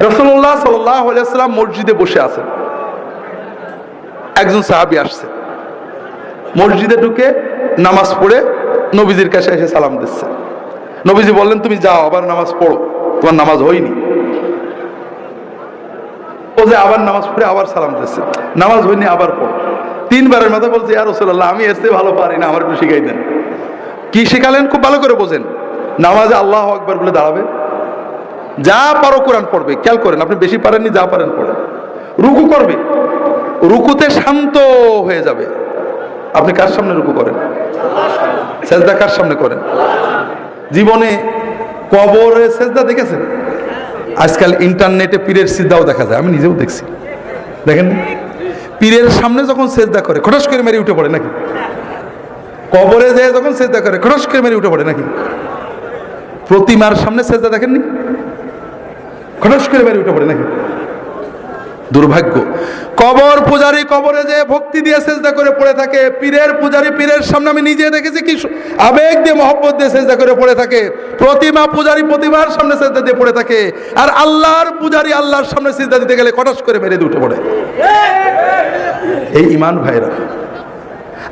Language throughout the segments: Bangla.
রসুল্লাহ সাল্লাম মসজিদে বসে আছেন। একজন সাহাবি আসছে। মসজিদে ঢুকে নামাজ পড়ে নবীজির কাছে এসে সালাম দিচ্ছে। নবীজি বললেন, তুমি যাও, আবার নামাজ পড়ো। তোমার নামাজ হয়নি। ও যে আবার নামাজ পড়ে আবার সালাম দিচ্ছে। নামাজ হয়নি, আবার পড়ো। তিনবারের মাথা বলছে আর রসুল্লাহ আমি এসে ভালো পারি না, আমার একটু শিখাই দেন। কি শিখালেন? খুব ভালো করে বোঝেন। নামাজে আল্লাহ আকবার বলে দাঁড়াবে। যা পারো কোরআন পড়বে, খেয়াল করেন, আপনি বেশি পারেননি, যা পারেন পড়েন। রুকু করবে, রুকুতে শান্ত হয়ে যাবে। আপনি কার সামনে রুকু করেন? সেজদা কার সামনে করেন? জীবনে কবরে সেজদা দেখেছেন? আজকাল ইন্টারনেটে পীরের সিদ্ধাও দেখা যায়, আমি নিজেও দেখছি। দেখেন, পীরের সামনে যখন সেজদা করে, খটাস করে মেরে উঠে পড়ে নাকি? কবরে যায় যখন সেজদা করে, খটাস করে মেরে উঠে পড়ে নাকি? প্রতিমার সামনে সেজদা দেখেননি? খটাস করে মেরে উঠে পড়ে নাকি? দুর্ভাগ্য। কবর পূজারি কবরে যে ভক্তি দিয়ে সেজদা করে পড়ে থাকে, পীরের পূজারি পীরের সামনে আমি নিজে দেখেছি কি আবেগ দিয়ে, মহব্বত দিয়ে সেজদা করে পড়ে থাকে। প্রতিমা পূজারি প্রতিমার সামনে সেজদা দিয়ে পড়ে থাকে। আর আল্লাহর পূজারি আল্লাহর সামনে সেজদা দিতে গেলে কটাস করে মেরে দিয়ে উঠে পড়ে। এই ইমান ভাইরা,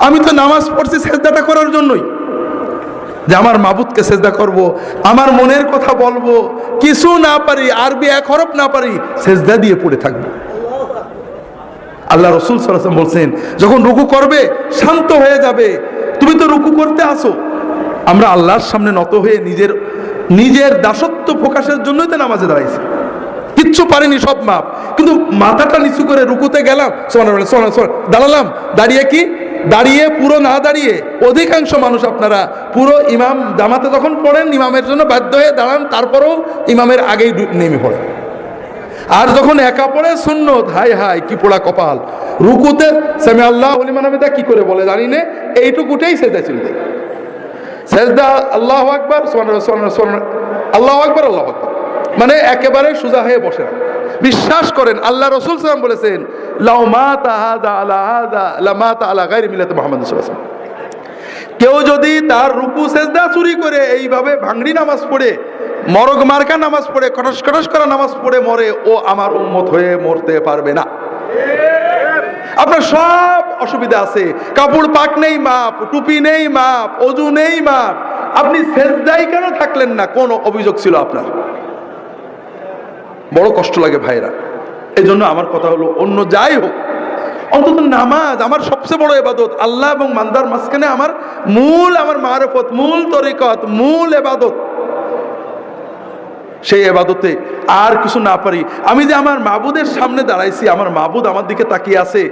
আমি তো নামাজ পড়ছি সেজদাটা করার জন্যই। যে আমার মাবুদকে সেজদা করব, আমার মনের কথা বলব, কিছু না পারি, আরবি এক হরফ না পারি, সেজদা দিয়ে পড়ে থাকব। আল্লাহ রসুল সাল্লাম বলছেন, যখন রুকু করবে, শান্ত হয়ে যাবে। তুমি তো রুকু করতে আসো। আমরা আল্লাহর সামনে নত হয়ে নিজের নিজের দাসত্ব প্রকাশের জন্যই তো নামাজে দাঁড়াইছি। কিচ্ছু পারিনি, সব মাপ। কিন্তু মাথাটা নিচু করে রুকুতে গেলাম সোনা সোনা দাঁড়ালাম, দাঁড়িয়ে কি? দাঁড়িয়ে, পুরো না দাঁড়িয়ে, অধিকাংশ মানুষ আপনারা, পুরো ইমাম জামাতে যখন পড়েন, ইমামের জন্য বাধ্য হয়ে দাঁড়ান, তারপরেও ইমামের আগেই নেমে পড়ে। আর যখন একা পড়ে, সুন্নত, হাই হাই, কি পোড়া কপাল। রুকুতে সামি আল্লাহ হলিমান আবেদা কি করে বলে জানি না, এইটুকুটাই সেজদা ছিল সেজদা আল্লাহ আকবার আল্লাহ আকবার আল্লাহ আকবার। মানে একেবারে সোজা হয়ে বসে না। বিশ্বাস করেন, আল্লাহ রসুল সালাম বলেছেন। কেউ যদি তার রুকু, সেজদা চুরি করে এইভাবে ভাঙড়ি নামাজ পড়ে, মরগ মার্কা নামাজ পড়ে কটস কটস করা নামাজ পড়ে মরে, ও আমার উম্মত হয়ে মরতে পারবে না। আপনার সব অসুবিধা আছে। কাপড় পাক নেই মাপ, টুপি নেই মাপ, অজু নেই মাপ। আপনি সেজদাই কেন থাকলেন না? কোন অভিযোগ ছিল আপনার? বড় কষ্ট লাগে ভাইরা। জন্য আমার কথা হলো, অন্য যাই হোক, অন্তত নামাজ আমার সবচেয়ে বড় এবাদত আল্লাহ এবং মান্দার মাঝখানে আমার মূল, আমার মারফত, মূল তরিকত, মূল এবাদত সেই এবাদতে আর কিছু না পারি। আমি যে আমার মাবুদের সামনে দাঁড়াইছি, আমার মাবুদ আমার দিকে তাকিয়ে আছে,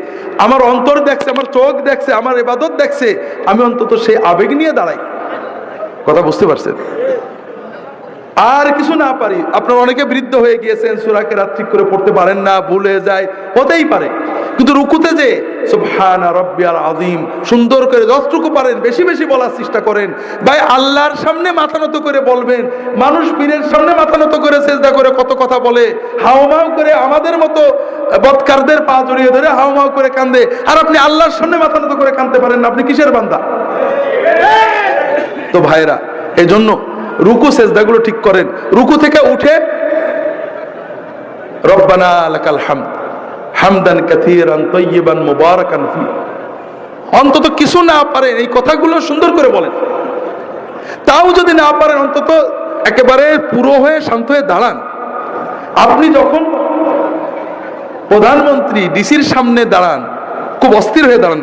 আমার অন্তর দেখছে, আমার চোখ দেখছে, আমার এবাদত দেখছে, আমি অন্তত সেই আবেগ নিয়ে দাঁড়াই। কথা বুঝতে পারছেন? আর কিছু না পারি। আপনার অনেকে বৃদ্ধ হয়ে গিয়েছেন সুরাকে রাত্রি করে পড়তে পারেন না, ভুলে যায়, হতেই পারে। কিন্তু রুকুতে যে আযীম, সুন্দর করে যতটুকু পারেন, বেশি বেশি বলার চেষ্টা করেন। ভাই, আল্লাহর সামনে মাথা নত করে বলবেন, মানুষ পীরের সামনে মাথা নত করে চেষ্টা করে কত কথা বলে, হাওমাও করে আমাদের মতো বৎকারদের পা জড়িয়ে ধরে হাওমাও করে কান্দে। আর আপনি আল্লাহর সামনে মাথা নত করে কান্দতে পারেন না, আপনি কিসের বান্দা? তো ভাইরা এই জন্য রুকু সেজদাগুলো ঠিক করেন। রুকু থেকে উঠে, রব্বানা লাকাল হামদ, হামদান কাথীরান তাইয়িবান মুবারাকান ফি। অন্তত কিছু না পারেন, এই কথাগুলো সুন্দর করে বলেন। তাও যদি না পারেন, অন্তত একেবারে পুরো হয়ে, শান্ত হয়ে দাঁড়ান। আপনি যখন প্রধানমন্ত্রী, ডিসির সামনে দাঁড়ান, খুব অস্থির হয়ে দাঁড়ান।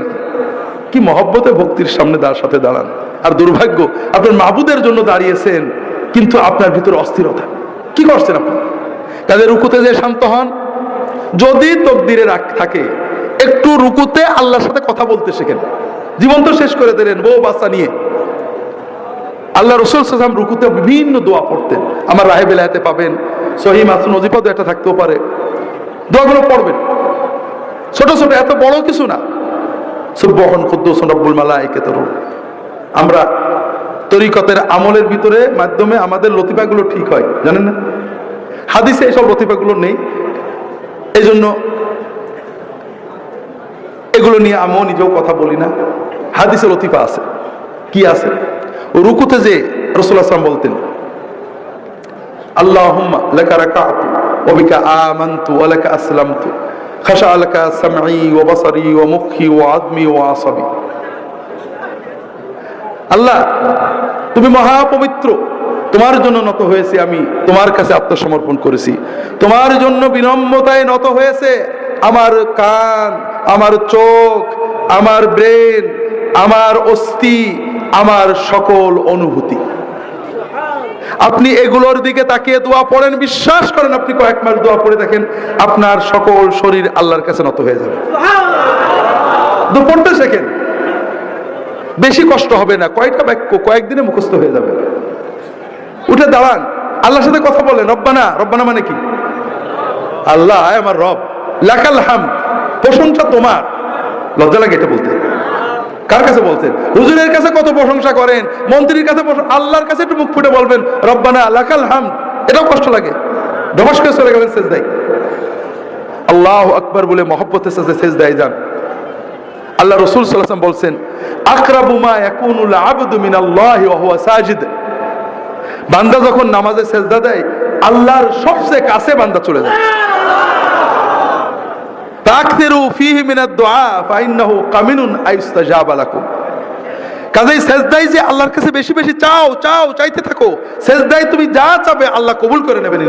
কি মহব্বতে ভক্তির সামনে দাঁড়ার সাথে দাঁড়ান। আর দুর্ভাগ্য, আপনার মাবুদের জন্য দাঁড়িয়েছেন, কিন্তু আপনার ভিতরে অস্থিরতা। কি করছেন আপনি? তাদের রুকুতে যে শান্ত হন, যদি তকদিরে রাখ থাকে, একটু রুকুতে আল্লাহর সাথে কথা বলতে শেখেন। জীবন তো শেষ করে দিলেন, বউ বাচ্চা নিয়ে। আল্লাহ রসুল সাল্লাম রুকুতে বিভিন্ন দোয়া পড়তেন। আমার রাহে বেলায়াতে পাবেন, সহি মাসুন নজিপাদও একটা থাকতেও পারে। দোয়াগুলো পড়বেন। ছোট ছোট, এত বড় কিছু না। সুবহন কুদ্দুস রব্বুল মালাইকাতুর আমরা তরিকতের আমলের ভিতরে মাধ্যমে আমাদের লতিফাগুলো ঠিক হয়, জানেন না? হাদিসে এইসব লতিফাগুলো নেই। এই জন্য এগুলো নিয়ে আমিও নিজেও কথা বলি না। হাদিসে লতিফা আছে। কি আছে? রুকুতে যে রসুল আসলাম বলতেন আল্লাহ লেখা রাখা অবিকা আমান্তু ওলেখা আসলাম তু খাসা আলকা সামি ও বাসারি ও মুখি ও আদমি ও আসাবি। আল্লাহ, তুমি মহাপবিত্র। তোমার জন্য নত হয়েছে আমি, তোমার কাছে আত্মসমর্পণ করেছি। তোমার জন্য বিনম্রতায় নত হয়েছে আমার কান, আমার চোখ, আমার ব্রেন, আমার অস্থি, আমার সকল অনুভূতি। আপনি এগুলোর দিকে তাকিয়ে দোয়া পড়েন, বিশ্বাস করেন, আপনি কয়েক মাস দোয়া পড়ে দেখেন, আপনার সকল শরীর আল্লাহর কাছে নত হয়ে যাবে। পড়তে শেখেন বেশি কষ্ট হবে না, কয়টা বাক্য কয়েকদিনে মুখস্থ হয়ে যাবে। উঠে দাঁড়ান, আল্লাহর সাথে কথা বলেন, রব্বানা রব্বানা মানে কি? আল্লাহ আমার রব, লাকাল হাম প্রশংসা তোমার। লজ্জা লাগে এটা বলতে। কার কাছে বলছেন? হুজুরের কাছে কত প্রশংসা করেন, মন্ত্রীর কাছে আল্লাহর কাছে একটু মুখ ফুটে বলবেন, রব্বানা, লাকাল হাম এটাও কষ্ট লাগে। ডবাস করে চলে গেলেন শেষ দেয় আল্লাহ আকবর বলে মহব্বতের সাথে শেষ দেয় যান। আল্লাহ রসুল সাল্লাম বলছেন বান্দা যখন নামাজে সেজদা দেয়, আল্লাহর সবচেয়ে কাছে বান্দা চলে যায়। কামিনুন কাজেই সেজদাই যে আল্লাহর কাছে বেশি বেশি চাও চাও, চাইতে থাকো, সেজদাই তুমি যা চাবে আল্লাহ কবুল করে নেবেন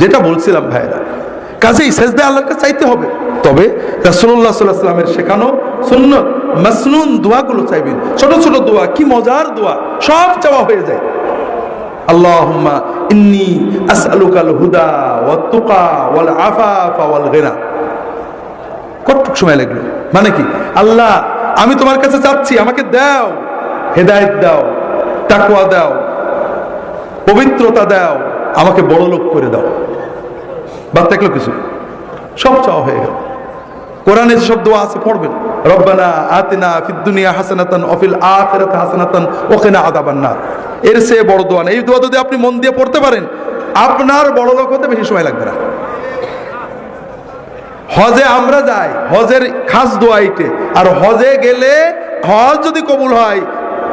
যেটা বলছিলাম ভাইরা কাজেই সেজদা আল্লাহকে চাইতে হবে। তবে আলাইহি সাল্লামের শেখানো সুন্নত, মাসনুন দোয়াগুলো চাইবেন। ছোট ছোট দোয়া, কি মজার দোয়া, সব চাওয়া হয়ে যায়। হুদা কতটুক সময় মানে কি? আল্লাহ, আমি তোমার কাছে চাচ্ছি, আমাকে দাও, হেদায়েত দাও দাও, পবিত্রতা দাও, আমাকে বড় লোক করে দাও। বাদ থাকল কিছু? সব চাওয়া হয়ে গেল। কোরআনে যে শব্দ আছে, পড়বেন। রব্বানা আতিনা ফিদ দুনিয়া হাসানাতান অফিল আখিরাতে হাসানাতান ওকিনা আযাবান নার এর চেয়ে বড় দোয়া এই দোয়া যদি আপনি মন দিয়ে পড়তে পারেন, আপনার বড় লোক হতে বেশি সময় লাগবে না। হজে আমরা যাই, হজের খাস দোয়া এইটে। আর হজে গেলে হজ যদি কবুল হয়,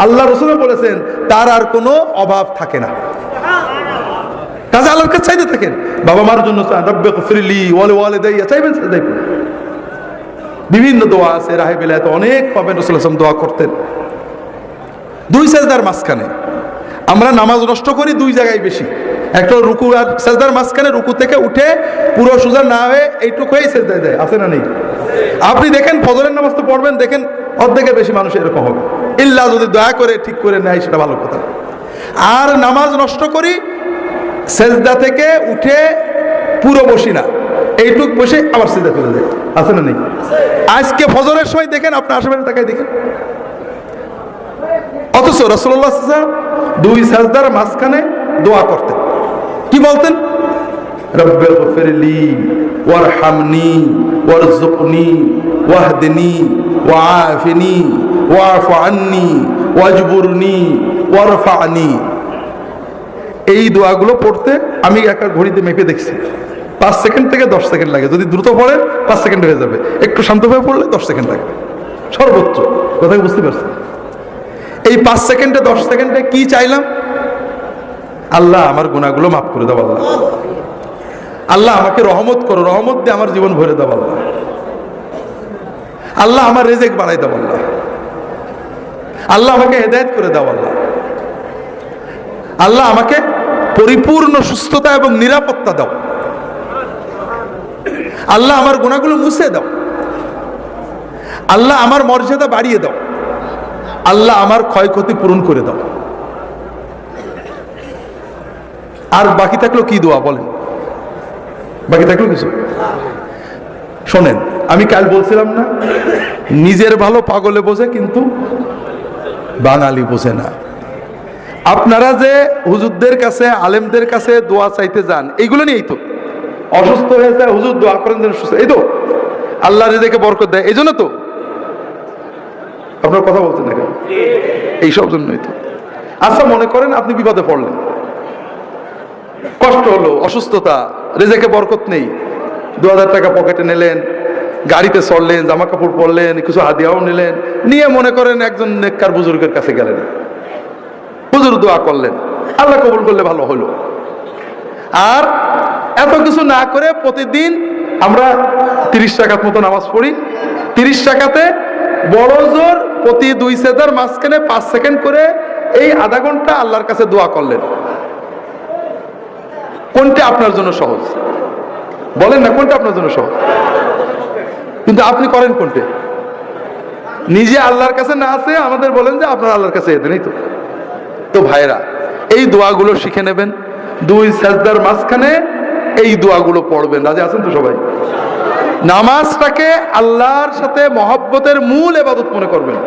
আল্লাহ রসুল বলেছেন, তার আর কোনো অভাব থাকে না। কাজে আল্লাহর কাছে চাইতে থাকেন। বাবা মার জন্য চাইবেন বিভিন্ন দোয়া আছে রাহে বিলায়তে, অনেক পাবেন, রসুল আসলাম দোয়া করতেন। দুই সেজদার মাঝখানে, আমরা নামাজ নষ্ট করি দুই জায়গায় বেশি। একটা রুকু আর সেজদার মাঝখানে রুকু থেকে উঠে পুরো সোজা না হয়ে এইটুকু হয়ে সেজদায় দেয়। আছে না নেই? আপনি দেখেন, ফজরের নামাজ তো পড়বেন, দেখেন অর্ধেকের বেশি মানুষ এরকম হবে। ইল্লা যদি দয়া করে ঠিক করে নেয়, সেটা ভালো কথা। আর নামাজ নষ্ট করি সেজদা থেকে উঠে পুরো বসি না। এইটুক বসে আবার সেজদা চলে যায়। আছে না নেই? আজকে ফজরের সময় দেখেন, আপনার আশেপাশে তাকাই দেখেন। অথচ রসল্লাহ দুই সাজদার মাঝখানে দোয়া করতেন। কি বলতেন? ওয়ারফানি। এই দোয়াগুলো পড়তে আমি একটা ঘড়িতে মেপে দেখছি। পাঁচ সেকেন্ড থেকে দশ সেকেন্ড লাগে। যদি দ্রুত পড়ে পাঁচ সেকেন্ড হয়ে যাবে। একটু শান্তভাবে পড়লে দশ সেকেন্ড লাগবে। সর্বোচ্চ। কথা বুঝতে পারছেন? এই পাঁচ সেকেন্ডে, দশ সেকেন্ডে কি চাইলাম? আল্লাহ আমার গুণাগুলো মাফ করে দাও আল্লাহ। আল্লাহ আমাকে রহমত করো, রহমত দিয়ে আমার জীবন ভরে দাও আল্লাহ। আল্লাহ আমার রেজেক বাড়াই দাও আল্লাহ। আল্লাহ আমাকে হেদায়ত করে দাও আল্লাহ। আল্লাহ আমাকে পরিপূর্ণ সুস্থতা এবং নিরাপত্তা দাও। আল্লাহ আমার গুণাগুলো মুছে দাও। আল্লাহ আমার মর্যাদা বাড়িয়ে দাও। আল্লাহ আমার ক্ষয়ক্ষতি পূরণ করে দাও। আর বাকি থাকল কি দোয়া বলেন? বাকি থাকল কিছু? শোনেন, আমি কাল বলছিলাম না, নিজের ভালো পাগলে বোঝে কিন্তু বাঙালি বোঝে না। আপনারা যে হুজুরদের কাছে, আলেমদের কাছে দোয়া চাইতে যান এইগুলো নিয়েই তো। অসুস্থ হয়েছে, হুজুর দোয়া করেন, যেন সুস্থ এই তো। আল্লাহ রেজেকে বরকত দেয়, এই জন্য তো। আপনার কথা বলছেন না কেন? এইসব জন্যই তো। আচ্ছা মনে করেন আপনি বিপদে পড়লেন। কষ্ট হলো, অসুস্থতা, রেজেকে বরকত নেই। দু হাজার টাকা পকেটে নিলেন, গাড়িতে চড়লেন জামা কাপড় পরলেন, কিছু হাদিয়াও নিলেন। নিয়ে মনে করেন একজন নেককার বুজুর্গের কাছে গেলেন। দোয়া করলেন। আল্লাহ কবুল করলে ভালো হলো। আর এত কিছু না করে প্রতিদিন আমরা তিরিশ টাকার মতো নামাজ পড়ি। তিরিশ টাকাতে বড় জোর প্রতি দুই সেজার মাঝখানে পাঁচ সেকেন্ড করে এই আধা ঘণ্টা আল্লাহর কাছে দোয়া করলেন। কোনটা আপনার জন্য সহজ? বলেন না, কোনটা আপনার জন্য সহজ? কিন্তু আপনি করেন কোনটা? নিজে আল্লাহর কাছে না আছে আমাদের বলেন যে আপনার আল্লাহর কাছে এদেন এই তো? তো ভাইরা এই দোয়াগুলো শিখে নেবেন। দুই সাজদার মাঝখানে এই দোয়াগুলো পড়বেন। রাজি আছেন তো সবাই? নামাজটাকে আল্লাহর সাথে মহব্বতের মূল এবাদত মনে করবেন।